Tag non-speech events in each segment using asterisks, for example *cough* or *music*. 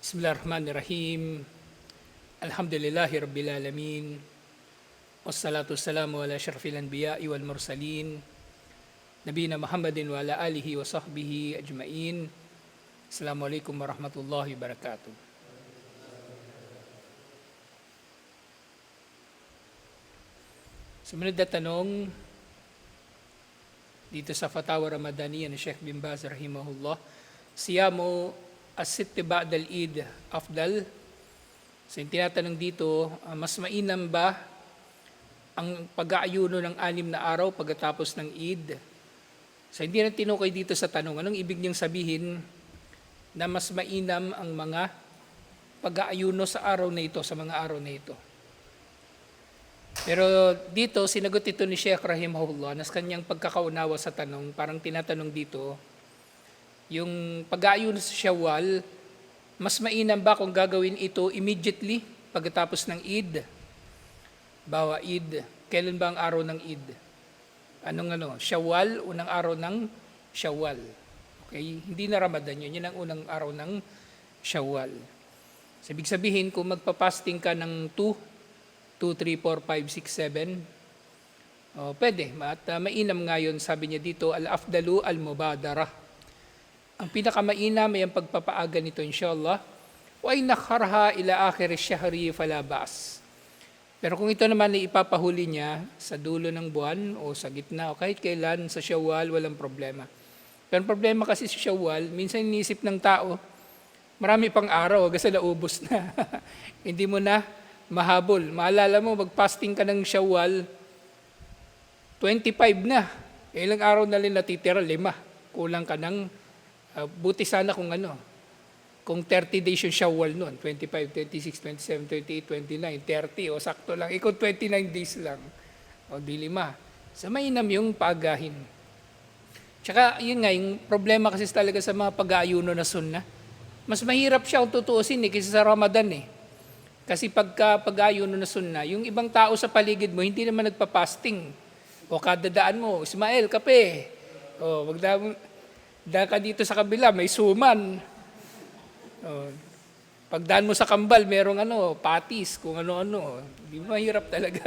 Bismillahirrahmanirrahim. Alhamdulillahi Rabbil Alamin. Wassalatu wassalamu ala syarfil anbiya'i wal mursalin. Nabina Muhammadin wa ala alihi wa sahbihi ajma'in. Assalamualaikum warahmatullahi wabarakatuh. Sumunod na tanong dito sa Fatawa Ramadaniya ni Sheikh bin Baz rahimahullah. Siyamu as-sitt ba'da al-Eid afdal? So yung tinatanong dito, ah, mas mainam ba ang pag-aayuno ng anim na araw pagkatapos ng Eid? So hindi na tinukoy dito sa tanong, anong ibig niyang sabihin na mas mainam ang mga pag-aayuno sa araw na ito, sa mga araw na ito? Pero dito, sinagot ito ni Sheikh Rahimahullah na sa kanyang pagkakaunawa sa tanong, parang tinatanong dito, yung pag-aayuno sa Shawwal, mas mainam ba kung gagawin ito immediately pagkatapos ng Eid? Bawa Eid, kailan ba ang araw ng Eid? Anong ano? Shawwal, unang araw ng Shawwal. Okay? Hindi na Ramadan yun. Yun ang unang araw ng Shawwal. So, ibig sabihin, kung magpapasting ka ng 2, 2, 3, 4, 5, 6, 7, oh, pwede. At uh, mainam nga yun, sabi niya dito, al-afdalu al-mubadara. Ang pinakamainam ay ang pagpapaaga nito, inshallah. Wa nakharha ila akhir syahri fala ba'as. Pero kung ito naman ay ipapahuli niya sa dulo ng buwan o sa gitna o kahit kailan sa Shawwal, walang problema. Pero problema kasi sa Shawwal, minsan inisip ng tao, marami pang araw, kasi naubos na. *laughs* Hindi mo na mahabol. Maalala mo, mag-fasting ka ng Shawwal, 25 na. Ilang araw na rin natitira? Lima. Kulang ka ng, uh, buti sana kung ano, kung 30 days yung Shawwal noon, 25, 26, 27, 28, 29, 30, o sakto lang. Ikaw 29 days lang. O di lima. Sa mainam yung paagahin. Tsaka yun nga, yung problema kasi talaga sa mga pag-aayuno na sunna, mas mahirap siya kung tutuusin eh, kaysa sa Ramadan eh. Kasi pagka pag-ayuno na sunna, yung ibang tao sa paligid mo, hindi naman nagpa-fasting. O kadadaan mo, Ismael, kape. O, wag da, da ka dito sa kabila, may suman. O, pagdaan mo sa kambal, merong ano, patis, kung ano-ano. Di mahirap talaga.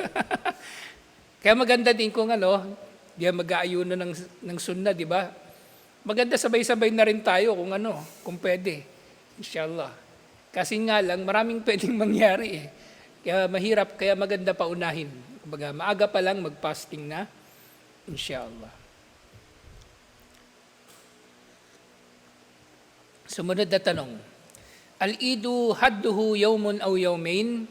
*laughs* Kaya maganda din kung ano, di mag-aayuno ng, ng sunna, di ba? Maganda sabay-sabay na rin tayo kung ano, kung pwede. Inshallah. Kasi nga lang, maraming *laughs* pwedeng mangyari eh. Kaya mahirap, kaya maganda pa unahin. Kumbaga, maaga pa lang mag-fasting na, inshallah. Sumunod na tanong. Al-idu hadduhu yawmun aw yawmain?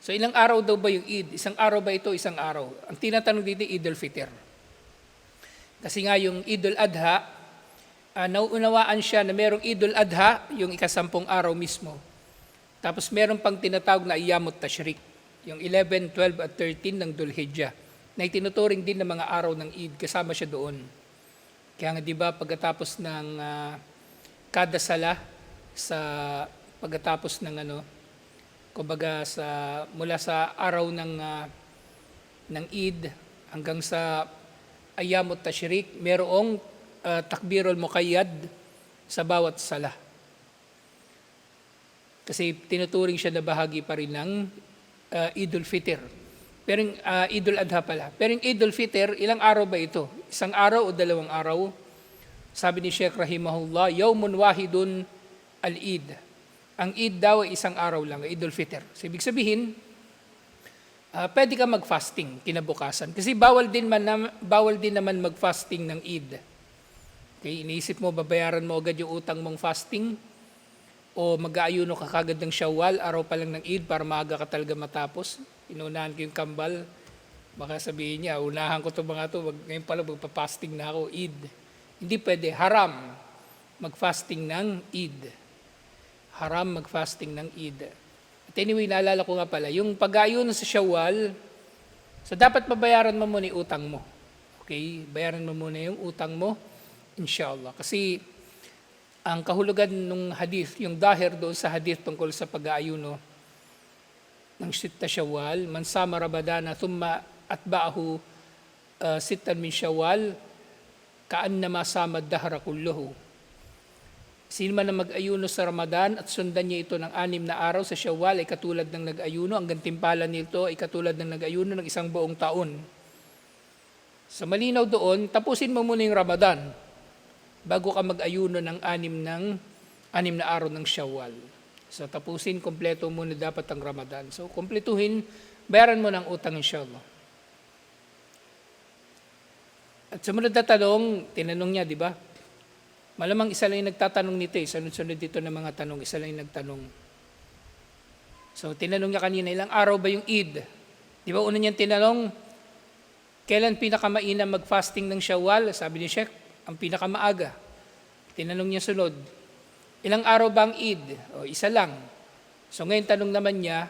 So ilang araw daw ba yung Eid? Isang araw ba ito? Isang araw. Ang tinatanong dito, Eid al-Fitr. Kasi nga yung Eid al-Adha, uh, nauunawaan siya na merong Idul Adha, yung ikasampung araw mismo. Tapos meron pang tinatawag na Iyamut Tashrik, yung 11, 12 at 13 ng Dulhijjah, na itinuturing din ng mga araw ng Eid, kasama siya doon. Kaya nga di ba pagkatapos ng uh, kada sala sa pagkatapos ng ano, kumbaga sa mula sa araw ng uh, ng Eid hanggang sa Ayamut Tashrik, merong uh, takbirul muqayyad sa bawat sala. Kasi tinuturing siya na bahagi pa rin ng uh, Idul Fitr. Pero yung uh, Idul Adha pala. Pero yung Idul Fitr, ilang araw ba ito? Isang araw o dalawang araw? Sabi ni Sheikh Rahimahullah, Yawmun wahidun al-Id. Ang Eid daw ay isang araw lang, Idul Fitr. So, ibig sabihin, uh, pwede ka mag-fasting kinabukasan. Kasi bawal din, man na, bawal din naman mag-fasting ng Eid. Okay, iniisip mo, babayaran mo agad yung utang mong fasting o mag-aayuno ka kagad ng Shawwal, araw pa lang ng Eid para maaga ka talaga matapos. Inunahan ko yung kambal. Baka sabihin niya, unahan ko to mga to, ngayon pala magpa-fasting na ako, Eid. Hindi pwede, haram mag-fasting ng Eid. Haram mag-fasting ng Eid. At anyway, naalala ko nga pala, yung pag-aayuno sa Shawwal, so dapat babayaran mo muna yung utang mo. Okay, bayaran mo muna yung utang mo Inshallah. Kasi ang kahulugan ng hadith, yung dahir doon sa hadith tungkol sa pag-aayuno ng Sitta Shawwal, man sama Ramadana, thumma atba'ahu uh, sittan min Shawwal, kaan na masama dahra kulluhu. Sino man na mag-ayuno sa Ramadan at sundan niya ito ng anim na araw sa Shawwal ay katulad ng nag-ayuno. Ang gantimpala nito ay katulad ng nag-ayuno ng isang buong taon. Sa malinaw doon, tapusin mo muna yung Ramadan bago ka mag-ayuno ng anim ng anim na araw ng Shawwal. So tapusin, kompleto muna dapat ang Ramadan. So kompletuhin, bayaran mo ng utang inshallah. At sumunod na tanong, tinanong niya, di ba? Malamang isa lang yung nagtatanong nito eh. Sunod-sunod dito ng mga tanong, isa lang yung nagtanong. So tinanong niya kanina, ilang araw ba yung Eid? Di ba una niyang tinanong, kailan pinakamainam mag-fasting ng Shawwal? Sabi ni Sheikh, ang pinakamaaga. Tinanong niya sunod, ilang araw ba ang Eid? O isa lang. So ngayon tanong naman niya,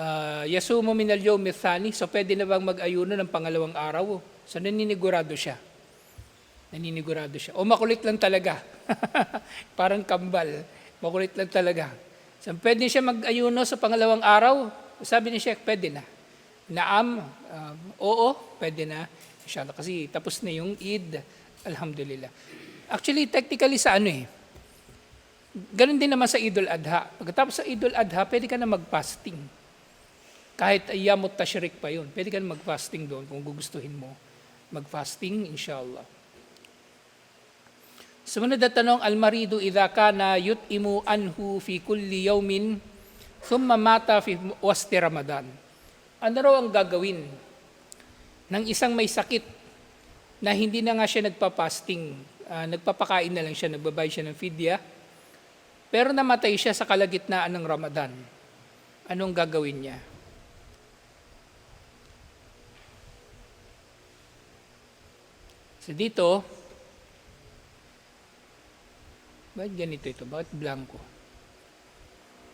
uh, yasumo min al-yawm thani, so pwede na bang mag-ayuno ng pangalawang araw? So naninigurado siya. Naninigurado siya. O makulit lang talaga. *laughs* Parang kambal. Makulit lang talaga. So pwede siya mag-ayuno sa pangalawang araw? Sabi ni Sheikh, pwede na. Naam, um, oo, pwede na. Inshallah, kasi tapos na yung Eid. Alhamdulillah. Actually, technically sa ano eh, Ganon din naman sa Idul Adha. Pagkatapos sa Idul Adha, pwede ka na mag-fasting. Kahit ayyamut tashrik pa yun, pwede ka mag-fasting doon kung gugustuhin mo. Mag-fasting, inshallah. Sumunod na tanong, Al-maridu idha kana yut'imu anhu fi kulli yawmin thumma mata fi wasti Ramadan. Ano raw ang gagawin ng isang may sakit na hindi na nga siya nagpa-fasting, ah, nagpapakain na lang siya, nagbabayad siya ng fidya, pero namatay siya sa kalagitnaan ng Ramadan. Anong gagawin niya? So dito, bakit ganito ito? Bakit blanco?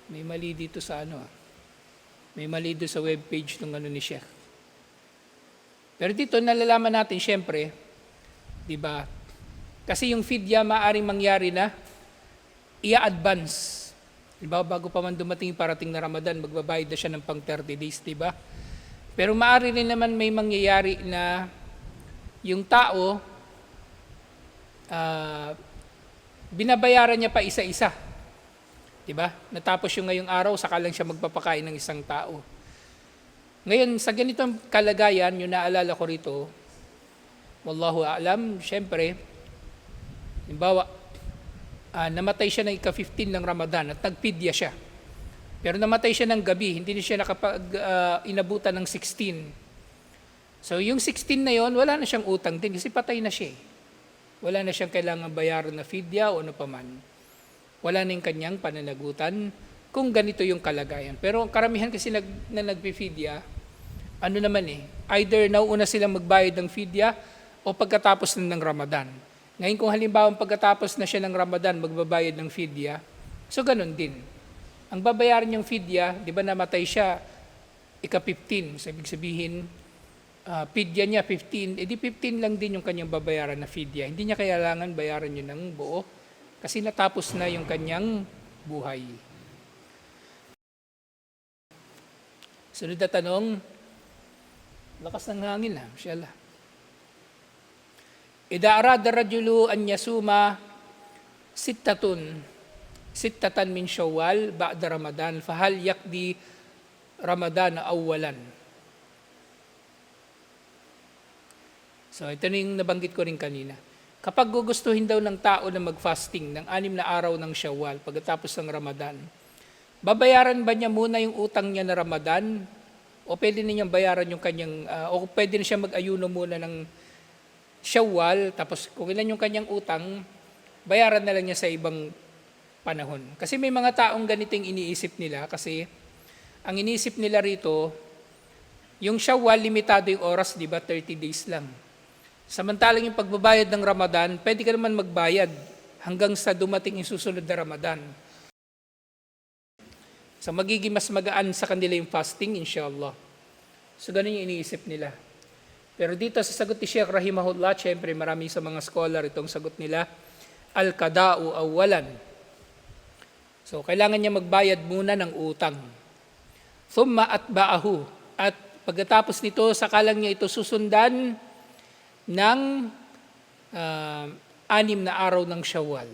May mali dito sa ano ah. May mali dito sa webpage ng ano ni Sheikh. Pero dito nalalaman natin syempre, di ba? Kasi yung fidya maaring mangyari na i-advance. Di ba, bago pa man dumating parating na Ramadan, magbabayad na siya ng pang 30 days, di ba? Pero maaari rin naman may mangyayari na yung tao, ah, binabayaran niya pa isa-isa. Di ba? Natapos yung ngayong araw, saka lang siya magpapakain ng isang tao. Ngayon, sa ganitong kalagayan, yung naalala ko rito, wallahu a'lam, syempre, halimbawa, ah, namatay siya ng ika-15 ng Ramadan at nagpidya siya. Pero namatay siya ng gabi, hindi na siya nakapag ah, inabutan ng 16. So yung 16 na yon, wala na siyang utang din kasi patay na siya. eh. Wala na siyang kailangan bayaran na fidya o ano paman. Wala na yung kanyang pananagutan kung ganito yung kalagayan. Pero ang karamihan kasi nag, na nagpifidya, ano naman eh, either nauuna silang magbayad ng fidya o pagkatapos na ng Ramadan. Ngayon kung halimbawa pagkatapos na siya ng Ramadan magbabayad ng fidya, so ganun din. Ang babayaran niyang fidya, di ba namatay siya, ika-15, so sabihin, uh, fidya niya 15, edi 15 lang din yung kanyang babayaran na fidya. Hindi niya kailangan bayaran yun ng buo kasi natapos na yung kanyang buhay. Sunod na tanong, lakas ng hangin ha, inshallah. Ida arada rajulu an yasuma sittatun sittatan min syawal ba'da ramadan fahal yakdi ramadan awalan. So ito na yung nabanggit ko rin kanina. Kapag gugustuhin daw ng tao na mag-fasting ng anim na araw ng Shawwal pagkatapos ng Ramadan, babayaran ba niya muna yung utang niya na Ramadan o pwede na niyang bayaran yung kanyang ah, o pwede na siya mag-ayuno muna ng Shawwal tapos kung ilan yung kanyang utang, bayaran na lang niya sa ibang panahon. Kasi may mga taong ganiting iniisip nila kasi ang iniisip nila rito, yung Shawwal limitado yung oras, di ba? 30 days lang. Samantalang yung pagbabayad ng Ramadan, pwede ka naman magbayad hanggang sa dumating yung susunod na Ramadan. So magiging mas magaan sa kanila yung fasting, inshallah. So ganun yung iniisip nila. Pero dito sa sagot ni Sheikh Rahimahullah, syempre marami sa mga scholar itong sagot nila, al-kada'u awalan. So kailangan niya magbayad muna ng utang. Thumma atba'ahu. At pagkatapos nito, sakalang niya ito susundan ng uh, anim na araw ng Shawwal.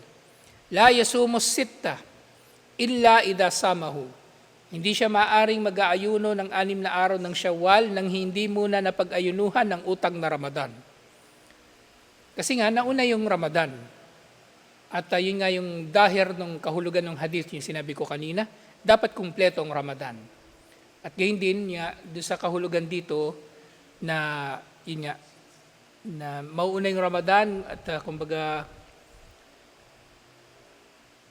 La yasumos sitta illa ida samahu. Hindi siya maaring mag-aayuno ng anim na araw ng Shawwal nang hindi muna napag-ayunuhan ng utang na Ramadan. Kasi nga, nauna yung Ramadan. At uh, yun nga yung dahir ng kahulugan ng hadith, yung sinabi ko kanina, dapat kumpleto ang Ramadan. At gayon din, nga, doon sa kahulugan dito, na, yun nga, na mauuna yung Ramadan at uh, kumbaga,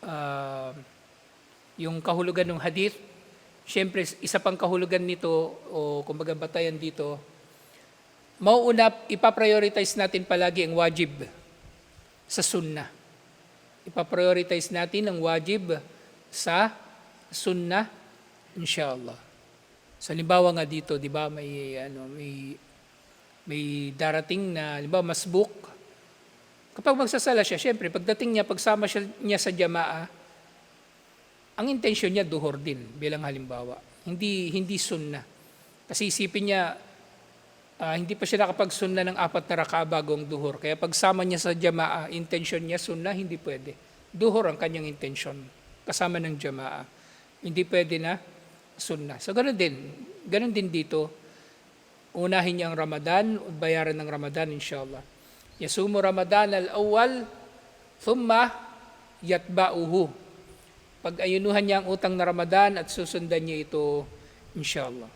uh, yung kahulugan ng hadith, syempre isa pang kahulugan nito o kumbaga batayan dito, mauuna, ipaprioritize natin palagi ang wajib sa sunnah. Ipaprioritize natin ang wajib sa sunnah, inshallah. Sa limbawa nga dito, di ba, may, ano, may, may darating na, halimbawa, masbuk. Kapag magsasala siya, syempre, pagdating niya, pagsama siya, niya sa jamaa, ang intensyon niya duhor din bilang halimbawa. Hindi hindi sunna. Kasi isipin niya ah, hindi pa siya nakapagsunna ng apat na raka bagong duhor. Kaya pagsama niya sa jamaa, intensyon niya sunna, hindi pwede. Duhor ang kanyang intensyon kasama ng jamaa. Hindi pwede na sunna. So ganun din. Ganun din dito. Unahin niya ang Ramadan, bayaran ng Ramadan inshallah. Yasumu Ramadan al-awwal, thumma yatba'uhu pag-ayunuhan niya ang utang na Ramadan at susundan niya ito, inshallah.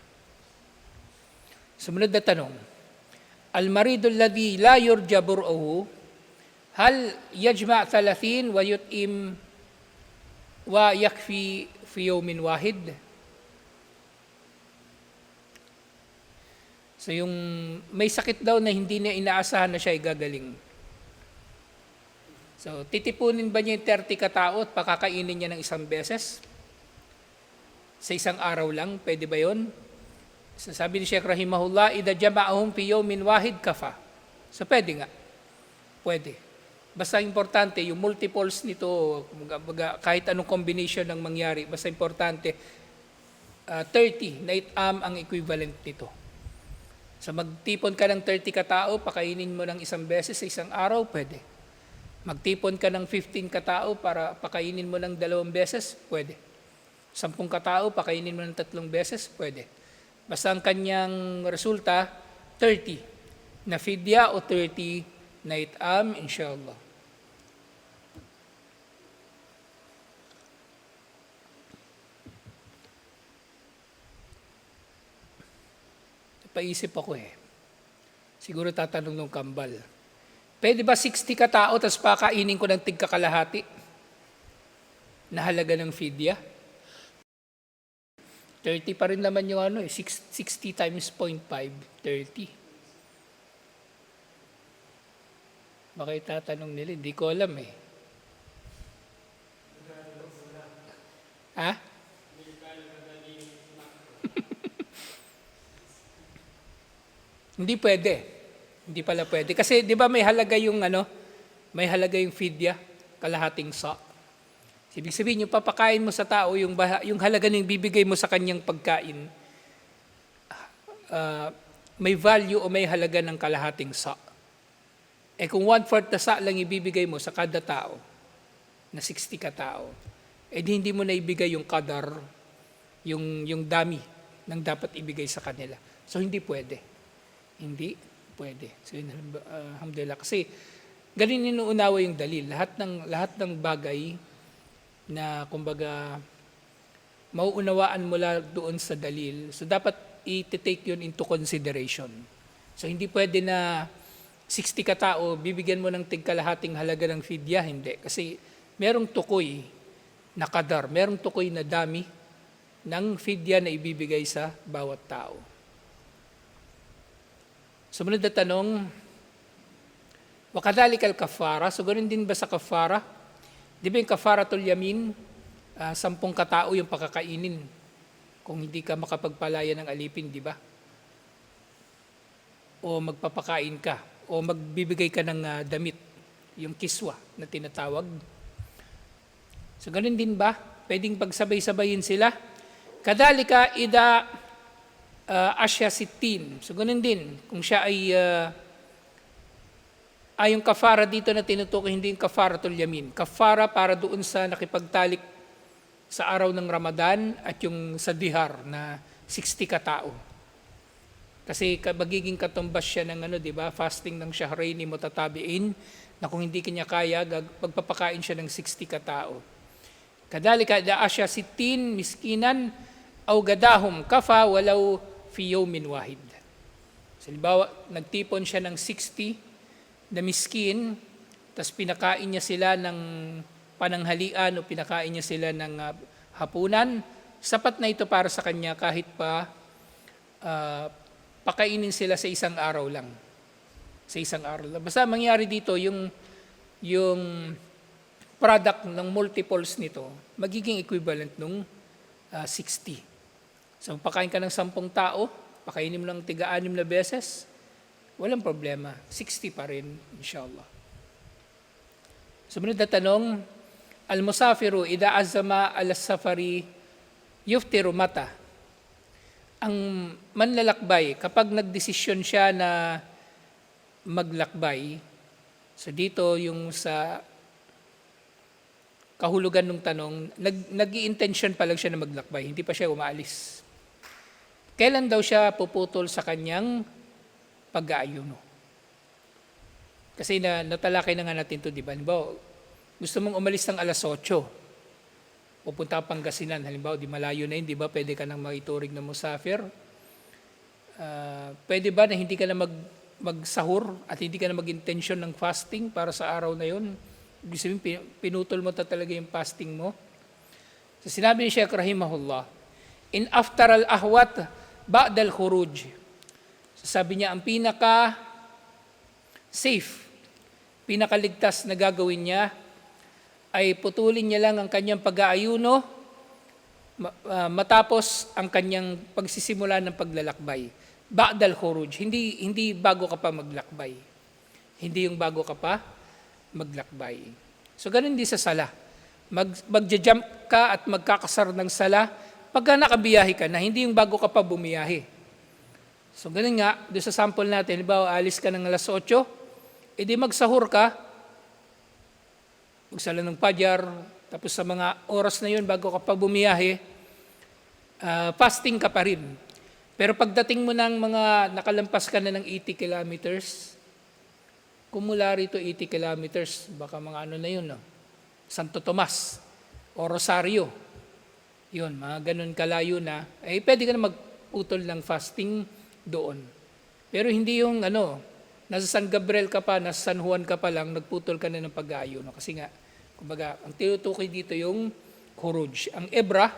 Sumunod na tanong. Al-maridu alladhi la yurja bur'uhu, hal yajma' thalathin wa yut'im wa yakfi fi yawmin wahid? So yung may sakit daw na hindi niya inaasahan na siya ay gagaling. So, titipunin ba niya yung 30 katao at pakakainin niya ng isang beses? Sa isang araw lang, pwede ba yun? So, sabi ni Sheikh Rahimahullah, Ida jama'ahum fi yawmin wahid kafa. So, pwede nga. Pwede. Basta importante, yung multiples nito, kahit anong combination ng mangyari, basta importante, uh, 30 night am ang equivalent nito. So magtipon ka ng 30 katao, pakainin mo ng isang beses sa isang araw, pwede. Magtipon ka ng 15 katao para pakainin mo ng dalawang beses, pwede. Sampung katao, pakainin mo ng tatlong beses, pwede. Basta ang kanyang resulta, 30 na fidya o 30 na itam, inshallah. Paisip ako eh. Siguro tatanong ng kambal. Pwede ba 60 katao tapos pakainin ko ng tigkakalahati na halaga ng fidya? 30 pa rin naman yung ano eh, 60 times 0.5, 30. Baka itatanong nila, hindi ko alam eh. Ha? Hindi pwede. Hindi pala pwede. Kasi di ba may halaga yung ano, may halaga yung fidya, kalahating sa. Ibig sabihin, yung papakain mo sa tao, yung, bah- yung halaga ng bibigay mo sa kanyang pagkain, uh, may value o may halaga ng kalahating sa. Eh kung one-fourth na sa lang ibibigay mo sa kada tao, na 60 ka tao, eh di hindi mo na ibigay yung kadar, yung, yung dami ng dapat ibigay sa kanila. So hindi pwede. Hindi pwede. So yun, uh, alhamdulillah. Kasi ganun inuunawa yung dalil. Lahat ng, lahat ng bagay na kumbaga mauunawaan mula doon sa dalil. So dapat i-take yun into consideration. So hindi pwede na 60 katao, bibigyan mo ng tigkalahating halaga ng fidya, hindi. Kasi merong tukoy na kadar, merong tukoy na dami ng fidya na ibibigay sa bawat tao. Sumunod na tanong, wakadalikal kafara, so ganun din ba sa kafara? Di ba yung kafaratul yamin, uh, sampung katao yung pakakainin kung hindi ka makapagpalaya ng alipin, di ba? O magpapakain ka, o magbibigay ka ng uh, damit, yung kiswa na tinatawag. So ganun din ba? Pwedeng pagsabay-sabayin sila? Kadalika, ida uh, Asya Sittin. So ganun din, kung siya ay uh, ay yung kafara dito na tinutukoy, hindi yung kafaratul yamin. Kafara para doon sa nakipagtalik sa araw ng Ramadan at yung sa dihar na 60 katao. Kasi ka- magiging katumbas siya ng ano, di ba? Fasting ng shahraini mutatabiin na kung hindi kanya kaya, pagpapakain siya ng 60 katao. Kadalika daa siya sitin miskinan aw gadahum kafa walaw fi yawmin wahid. Halimbawa, nagtipon siya ng 60 na miskin, tapos pinakain niya sila ng pananghalian o pinakain niya sila ng ah, hapunan, sapat na ito para sa kanya kahit pa ah, pakainin sila sa isang araw lang. Sa isang araw lang. Basta mangyari dito, yung, yung product ng multiples nito, magiging equivalent nung ah, 60. So, pakain ka ng 10 tao, pakainin mo ng tiga-anim na beses, walang problema. 60 pa rin, inshallah. Sumunod na tanong, Al-musafiru ida azama al-safari yuftiru mata. Ang manlalakbay, kapag nagdesisyon siya na maglakbay, so dito yung sa kahulugan ng tanong, nag, nag-i-intention pa lang siya na maglakbay, hindi pa siya umaalis. Kailan daw siya puputol sa kanyang pag-aayuno? Kasi na, natalakay na nga natin to, di ba? Halimbawa, gusto mong umalis ng alas 8, pupunta ka Pangasinan, halimbawa, di malayo na yun, di ba? Pwede ka nang maiturig na musafir. Ah, pwede ba na hindi ka na mag, magsahur at hindi ka na mag-intention ng fasting para sa araw na yun? Ibig sabihin, pin- pinutol mo ta talaga yung fasting mo. So sinabi ni Sheikh Rahimahullah, in after al-ahwat, ba'd al-khuruj. So sabi niya, ang pinaka safe, pinakaligtas na gagawin niya ay putulin niya lang ang kanyang pag-aayuno ah, matapos ang kanyang pagsisimula ng paglalakbay. Ba'dal khuruj, hindi hindi bago ka pa maglakbay. Hindi yung bago ka pa maglakbay. So ganun din sa sala. Mag magja-jump ka at magkakasar ng sala pagka nakabiyahe ka na, hindi yung bago ka pa bumiyahe. So ganun nga, doon sa sample natin, halimbawa alis ka ng alas 8, edi magsahur ka, magsala ng pajar, tapos sa mga oras na yun bago ka pa bumiyahe, ah, fasting ka pa rin. Pero pagdating mo ng mga nakalampas ka na ng 80 kilometers, kumula rito 80 kilometers, baka mga ano na yun, no? Santo Tomas o Rosario. Yun, mga ganun kalayo na, eh pwede ka na magputol ng fasting doon. Pero hindi yung ano, nasa San Gabriel ka pa, nasa San Juan ka pa lang, nagputol ka na ng pag-aayo. No? Kasi nga, kumbaga, ang tinutukoy dito yung khuruj. Ang ebra,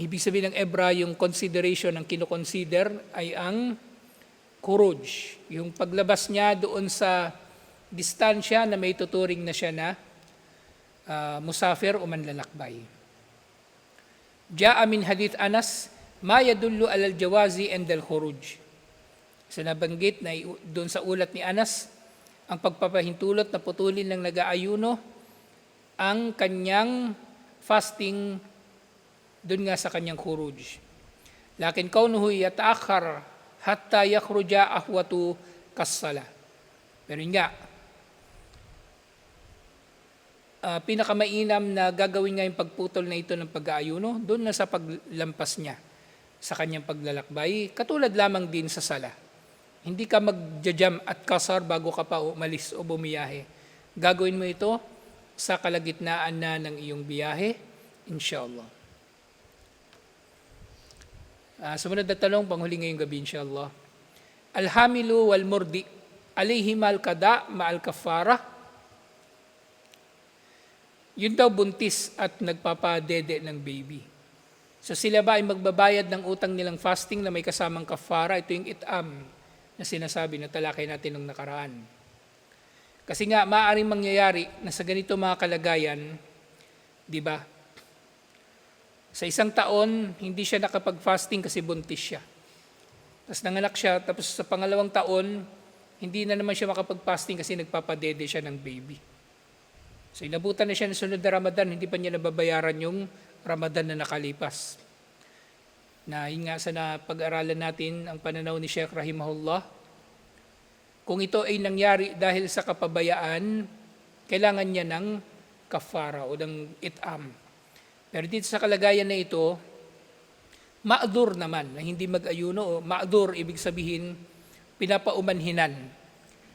ibig sabihin ng ebra, yung consideration, ang kinoconsider ay ang khuruj. Yung paglabas niya doon sa distansya na may tuturing na siya na ah, musafir o manlalakbay. Ja'a min hadith Anas, ma yadullu alal jawazi and al khuruj. So nabanggit na doon sa ulat ni Anas, ang pagpapahintulot na putulin ng nag-aayuno ang kanyang fasting doon nga sa kanyang khuruj. Lakin kaunuhu yataakhar hatta yakhruja ahwatu kassala. Pero nga, ah, pinakamainam na gagawin nga yung pagputol na ito ng pag-aayuno, doon na sa paglampas niya sa kanyang paglalakbay, katulad lamang din sa sala. Hindi ka magjajam at kasar bago ka pa umalis o bumiyahe. Gagawin mo ito sa kalagitnaan na ng iyong biyahe, inshallah. Ah, sumunod na tanong, panghuli ngayong gabi, inshallah. Alhamilu wal murdi, alayhimal kada ma'al kafara. Yun daw buntis at nagpapadede ng baby. So sila ba ay magbabayad ng utang nilang fasting na may kasamang kafara? Ito yung itam na sinasabi na talakay natin nung nakaraan. Kasi nga, maaaring mangyayari na sa ganito mga kalagayan, di ba? Sa isang taon, hindi siya nakapag-fasting kasi buntis siya. Tapos nanganak siya, tapos sa pangalawang taon, hindi na naman siya makapag-fasting kasi nagpapadede siya ng baby. So inabutan na siya ng sunod na Ramadan, hindi pa niya nababayaran yung Ramadan na nakalipas. Na yun nga sa pag-aralan natin ang pananaw ni Sheikh Rahimahullah, Kung ito ay nangyari dahil sa kapabayaan, kailangan niya ng kafara o ng itam. Pero dito sa kalagayan na ito, ma'dur naman, na hindi mag-ayuno. Ma'dur, ibig sabihin, pinapaumanhinan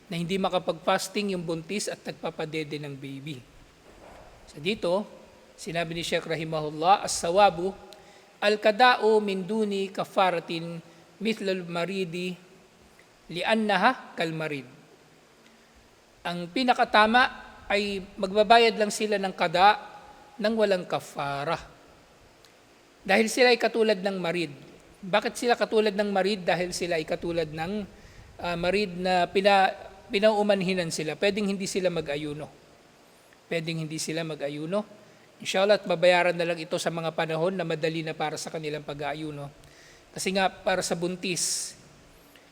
na hindi makapag-fasting yung buntis at nagpapadede ng baby. So dito, sinabi ni Sheikh Rahimahullah, As-sawabu, Al-kada'u min duni kafaratin mithlal maridi liannaha kalmarid. Ang pinakatama ay magbabayad lang sila ng kada nang walang kafara. Dahil sila ay katulad ng marid. Bakit sila katulad ng marid? Dahil sila ay katulad ng ah, marid na pina, pinaumanhinan sila. Pwedeng hindi sila mag-ayuno. Pwedeng hindi sila mag-ayuno. Inshallah at mabayaran na lang ito sa mga panahon na madali na para sa kanilang pag-aayuno. Kasi nga para sa buntis,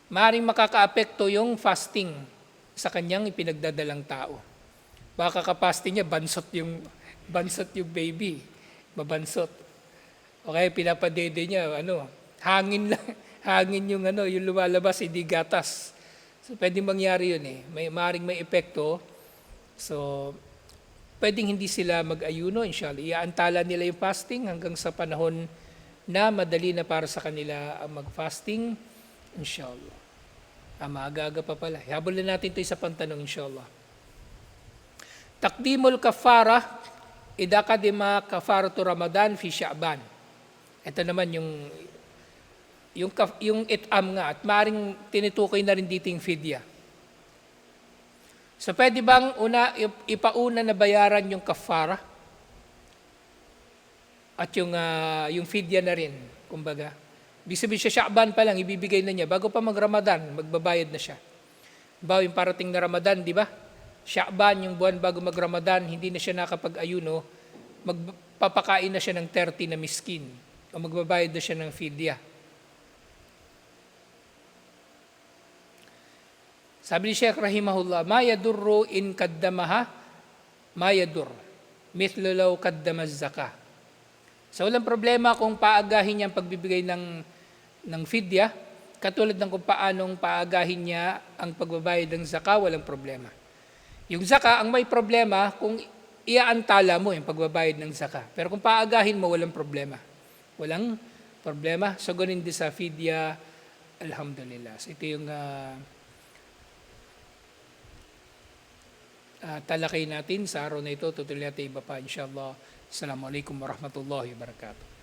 maaaring makakaapekto yung fasting sa kanyang ipinagdadalang tao. Baka kapasting niya, bansot yung, *laughs* bansot yung baby. Mabansot. Okay, pinapadede niya, ano, hangin lang, *laughs* hangin yung ano, yung lumalabas, hindi gatas. So, pwedeng mangyari yun eh. May, maaaring may epekto. So, pwedeng hindi sila mag-ayuno, inshallah. Iaantala nila yung fasting hanggang sa panahon na madali na para sa kanila ang mag-fasting, inshallah. Ah, maaga-aga pa pala. Habol na natin ito sa pantanong, inshallah. Takdimul kafara, idakadima kafaratu Ramadan fi Sha'ban. Ito naman yung yung yung itam nga at maring tinitukoy na rin dito yung fidya. So pwede bang una ip- ipauna na bayaran yung kafara? At yung ah, yung fidya na rin, kumbaga. Ibig sabihin siya, Sha'ban pa lang, ibibigay na niya. Bago pa mag-Ramadan, magbabayad na siya. Bawa yung parating na Ramadan, di ba? Sha'ban, yung buwan bago mag-Ramadan, hindi na siya nakapag-ayuno, magpapakain na siya ng 30 na miskin. O magbabayad na siya ng fidya. Sabi ni Sheikh Rahimahullah, ma yadurru in kaddamaha, ma yadur. Mithlo law kaddama zaka. So walang problema kung paagahin niya ang pagbibigay ng, ng fidya, katulad ng kung paanong paagahin niya ang pagbabayad ng zaka, walang problema. Yung zaka, ang may problema kung iaantala mo yung pagbabayad ng zaka. Pero kung paagahin mo, walang problema. Walang problema. So ganun din sa fidya, alhamdulillah. So ito yung ah, uh, talakay natin sa araw na ito. Tutuloy natin iba pa inshallah. Assalamualaikum warahmatullahi wabarakatuh.